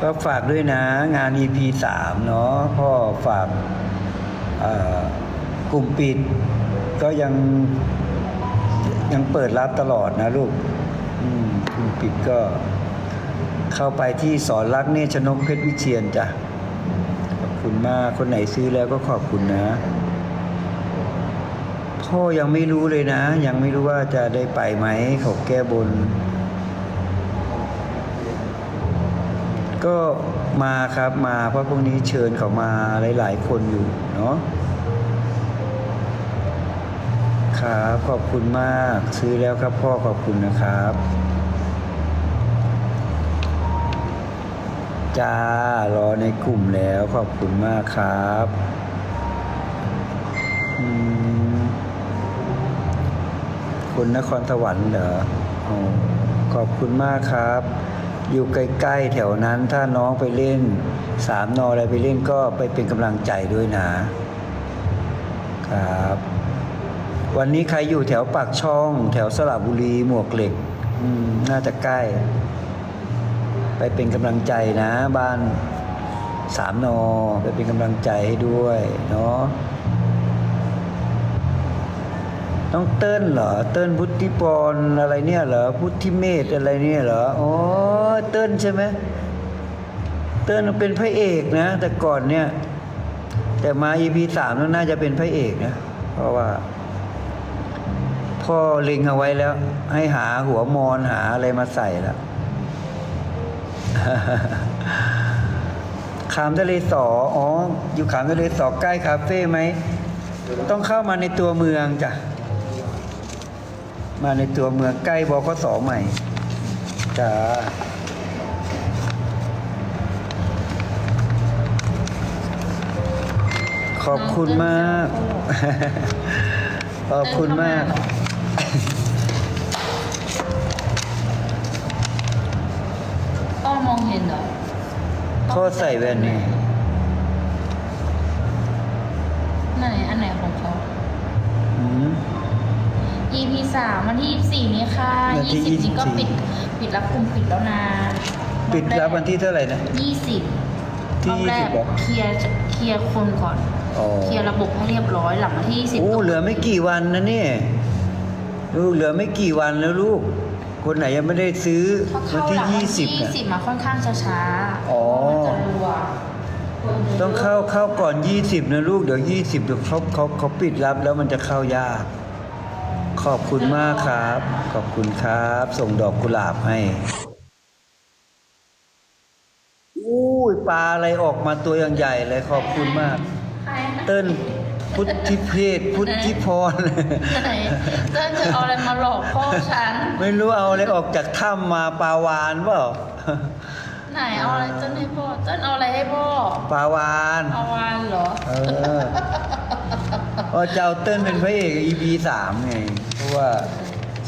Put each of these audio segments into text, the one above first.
ก็ฝากด้วยนะงาน EP 3 เนาะพ่อฝากกลุ่มปิด ก็ยังยังเปิดรับตลอดนะลูกกลุ่มปิดก็ เข้าไปที่สอนรักเนชนกเพชรวิเชียนจ้ะ ขอบคุณมาก คนไหนซื้อแล้วก็ขอบคุณนะ พ่อยังไม่รู้เลยนะ ยังไม่รู้ว่าจะได้ไปไหมเขาแก้บน ก็มาครับมาเพราะพวกนี้เชิญเขามาหลาย ๆ คนอยู่เนาะครับขอบคุณมากซื้อแล้วครับพ่อขอบคุณนะครับจ้ารอในกลุ่มแล้วขอบคุณมากครับอืมคนนครสวรรค์เหรอขอบคุณมากครับ อยู่ใกล้ๆแถวนั้นถ้าน้องไปเล่นสามนออะไรไปเล่นก็ไปเป็นกำลังใจด้วยนะครับ วันนี้ใครอยู่แถวปากช่อง แถวสระบุรีหมวกเหล็กน่าจะใกล้ ไปเป็นกำลังใจนะบ้านสามนอไปเป็นกำลังใจให้ด้วยเนาะ น้องเติ้ลเหรอ เติ้ลพุทธิปรอะไรเนี่ยเหรอ พุทธิเมธอะไรเนี่ยเหรอ อ๋อ เติ้ลใช่ไหมเติ้ลเป็นพระเอกนะ แต่ก่อนเนี่ย แต่มา EP สามน่าจะเป็นพระเอกนะ เพราะว่า พ่อเล็งเอาไว้แล้ว ให้หาหัวมอนหาอะไรมาใส่แล้วขามทะเลสอ อ๋อ อยู่ขามทะเลสอใกล้คาเฟ่ไหม ต้องเข้ามาในตัวเมืองจ้ะ มาในตัวเมืองใกล้บกสใหม่จ้าขอบคุณมาก ขอบคุณมากพ่อมองเห็นเหรอข้อใส่แว่นนี่ไหนอันไหนของเขาอืม EP สามวันที่ยี่สี่นี้ค่ะ วันที่ยี่สิบนี้ก็24 ปิด ปิดรับกลุ่มปิดแล้วนะปิดรับวันที่เท่าไหร่นะยี่สิบที่รอบแรก20เหรอ เคลียร์เคลียร์คนก่อน อ๋อเคลียร์ระบบให้เรียบร้อยหลังวันที่ยี่สิบโอ้เหลือไม่กี่วันนะเนี่ยลูกเหลือไม่กี่วันแล้วลูก คนไหนยังไม่ได้ซื้อเขาวันเข้าที่หลังยี่วันสิบที่ ยี่น่ะสิบมาค่อนข้างจะช้าอ๋อ เพราะมันจะรัวต้องเข้าเข้าก่อนยี่สิบนะลูกเดี๋ยวยี่สิบเดี๋ยวเขาเขาเขาปิดรับแล้วมันจะเข้ายาก ขอบคุณมากครับ ขอบคุณครับ ส่งดอกกุหลาบให้อุ้ยปลาอะไรออกมาตัวอย่างใหญ่เลยขอบคุณมาก ใครนะเติ้ลพุทธิเพศพุทธิพร ไหนเต้นจะเอาอะไรมาหลอกพ่อฉัน ไม่รู้เอาอะไรออกจากถ้ำมาปลาวานเปล่าไหนเอาอะไรเต้นให้พ่อ เต้นเอาอะไรให้พ่อปลาวาน เอาวานเหรอ เออเพราะเจ้าเติ้ลเป็นพระเอก EP สามไงเพ ราะว่า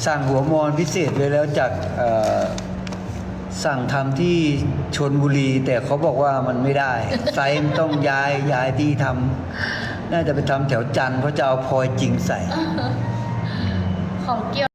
สั่งหัวมอนพิเศษไว้แล้วจากสั่งทำที่ชนบุรี แต่เขาบอกว่ามันไม่ได้ ไซส์ต้องย้ายย้ายที่ทำน่าจะไปทำแถวจันทร์เพราะจะเอาพลอยจริงใส่ ของเกี่ยว